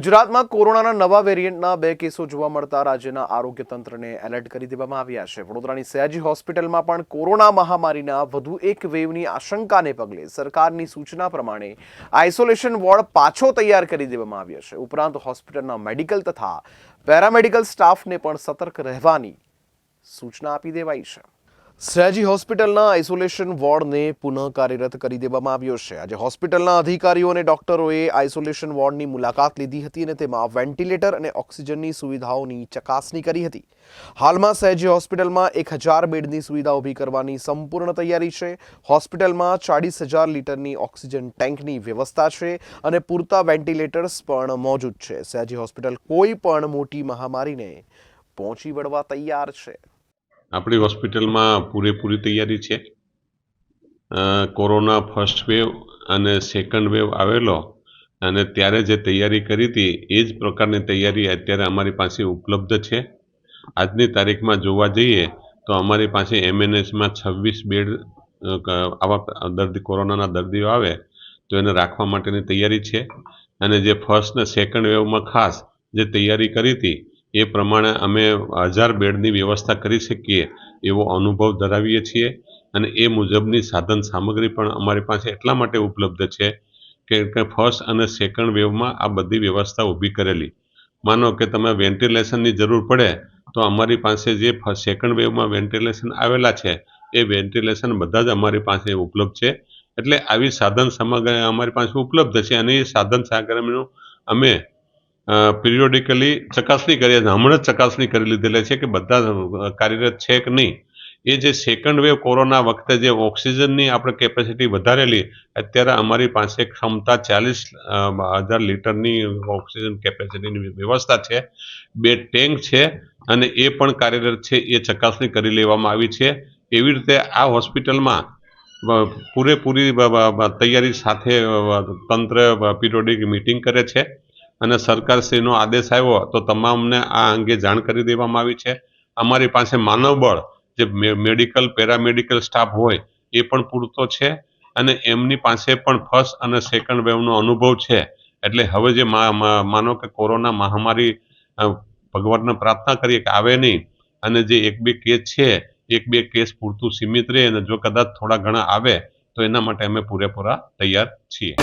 ગુજરાતમાં કોરોનાના નવા વેરિયન્ટના બે કેસો જોવા મળતા રાજ્યના આરોગ્ય તંત્રને એલર્ટ કરી દેવામાં આવ્યા છે. વડોદરાની સયાજી હોસ્પિટલમાં પણ કોરોના મહામારીના વધુ એક વેવની આશંકાને પગલે સરકારની સૂચના પ્રમાણે આઇસોલેશન વોર્ડ પાછો તૈયાર કરી દેવામાં આવ્યો છે. ઉપરાંત હોસ્પિટલના મેડિકલ તથા પેરામેડિકલ સ્ટાફને પણ સતર્ક રહેવાની સૂચના આપી દેવાઈ છે. સયાજી હોસ્પિટલના આઇસોલેશન વોર્ડને પુનઃ કાર્યરત કરી દેવામાં આવ્યો છે. આજે હોસ્પિટલના અધિકારીઓ અને ડોક્ટરોએ આઇસોલેશન વોર્ડની મુલાકાત લીધી હતી અને તેમાં વેન્ટિલેટર અને ઓક્સિજનની સુવિધાઓની ચકાસણી કરી હતી. હાલમાં સયાજી હોસ્પિટલમાં એક હજાર બેડની સુવિધા ઊભી કરવાની સંપૂર્ણ તૈયારી છે. હોસ્પિટલમાં ચાળીસ હજાર લીટરની ઓક્સિજન ટેન્કની વ્યવસ્થા છે અને પૂરતા વેન્ટિલેટર્સ પણ મોજૂદ છે. સયાજી હોસ્પિટલ કોઈ પણ મોટી મહામારીને પહોંચી વળવા તૈયાર છે. આપણી હોસ્પિટલમાં પૂરેપૂરી તૈયારી છે. કોરોના ફર્સ્ટ વેવ અને સેકન્ડ વેવ આવેલો અને ત્યારે જે તૈયારી કરી હતી, એ જ પ્રકારની તૈયારી અત્યારે અમારી પાસે ઉપલબ્ધ છે. આજની તારીખમાં જોવા જઈએ, તો અમારી પાસે એમએનએસમાં છવ્વીસ બેડ આવા દર્દી, કોરોનાના દર્દીઓ આવે, તો એને રાખવા માટેની તૈયારી છે. અને જે ફર્સ્ટ ને સેકન્ડ વેવમાં ખાસ જે તૈયારી કરી હતી એ પ્રમાણે અમે હજાર બેડની વ્યવસ્થા કરી શકીએ એવો અનુભવ ધરાવીએ છીએ અને એ મુજબની સાધન સામગ્રી પણ અમારી પાસે એટલા માટે ઉપલબ્ધ છે કે ફર્સ્ટ અને સેકન્ડ વેવમાં આ બધી વ્યવસ્થા ઊભી કરેલી. માનો કે તમે વેન્ટિલેશનની જરૂર પડે તો અમારી પાસે જે સેકન્ડ વેવમાં વેન્ટિલેશન આવેલા છે એ વેન્ટિલેશન બધા જ અમારી પાસે ઉપલબ્ધ છે. એટલે આવી સાધન સામગ્રી અમારી પાસે ઉપલબ્ધ છે અને એ સાધન સામગ્રીનું અમે પિરિયોડિકલી ચકાસણી કરીએ છીએ હમણાં જ ચકાસણી કરી લીધેલી છે કે બધા કાર્યરત છે કે નહીં. એ જે સેકન્ડ વેવ કોરોના વખતે જે ઓક્સિજનની આપણે કેપેસિટી વધારેલી, અત્યારે અમારી પાસે ક્ષમતા ચાલીસ હજાર લીટરની ઓક્સિજન કેપેસિટીની વ્યવસ્થા છે. બે ટેન્ક છે અને એ પણ કાર્યરત છે, એ ચકાસણી કરી લેવામાં આવી છે. એવી રીતે આ હોસ્પિટલમાં પૂરેપૂરી તૈયારી સાથે તંત્ર પિરિયોડિક મિટિંગ કરે છે. અને સરકારશ્રીનો આદેશ આવ્યો તો તમામને આ અંગે જાણ કરી દેવામાં આવી છે. અમારી પાસે માનવબળ જે મેડિકલ, પેરામેડિકલ સ્ટાફ હોય, એ પણ પૂરતો છે અને એમની પાસે પણ ફર્સ્ટ અને સેકન્ડ વેવનો અનુભવ છે. એટલે હવે જે માનો કે કોરોના મહામારી ભગવાનને પ્રાર્થના કરીએ કે આવે નહીં અને જે એક બે કેસ છે, એક બે કેસ પૂરતું સીમિત રહે અને જો કદાચ થોડા ઘણા આવે, તો એના માટે અમે પૂરેપૂરા તૈયાર છીએ.